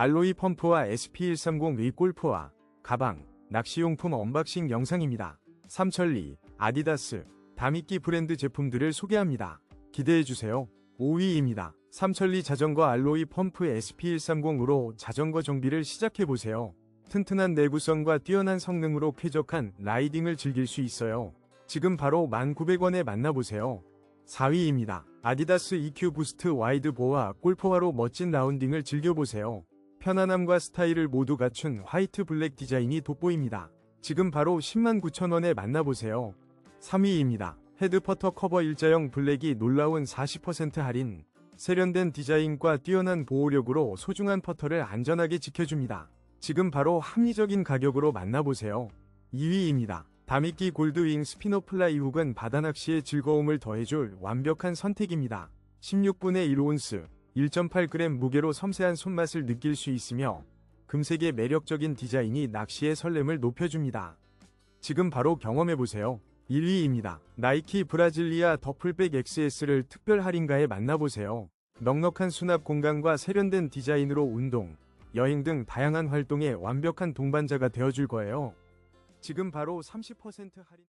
알로이 펌프와 SP130 골프와 가방, 낚시용품 언박싱 영상입니다. 삼천리, 아디다스, 다미끼 브랜드 제품들을 소개합니다. 기대해주세요. 5위입니다. 삼천리 자전거 알로이 펌프 SP130으로 자전거 정비를 시작해보세요. 튼튼한 내구성과 뛰어난 성능으로 쾌적한 라이딩을 즐길 수 있어요. 지금 바로 1,900원에 만나보세요. 4위입니다. 아디다스 EQ 부스트 와이드 보아 골프화로 멋진 라운딩을 즐겨보세요. 편안함과 스타일을 모두 갖춘 화이트 블랙 디자인이 돋보입니다. 지금 바로 109,000원에 만나보세요. 3위입니다. 헤드퍼터 커버 일자형 블랙이 놀라운 40% 할인. 세련된 디자인과 뛰어난 보호력으로 소중한 퍼터를 안전하게 지켜줍니다. 지금 바로 합리적인 가격으로 만나보세요. 2위입니다. 다미끼 골드윙 스피너 플라이 훅은 바다낚시의 즐거움을 더해줄 완벽한 선택입니다. 16분의 1온스, 1.8g 무게로 섬세한 손맛을 느낄 수 있으며 금색의 매력적인 디자인이 낚시의 설렘을 높여줍니다. 지금 바로 경험해보세요. 1위입니다. 나이키 브라질리아 더플백 XS를 특별 할인가에 만나보세요. 넉넉한 수납 공간과 세련된 디자인으로 운동, 여행 등 다양한 활동에 완벽한 동반자가 되어줄 거예요. 지금 바로 30% 할인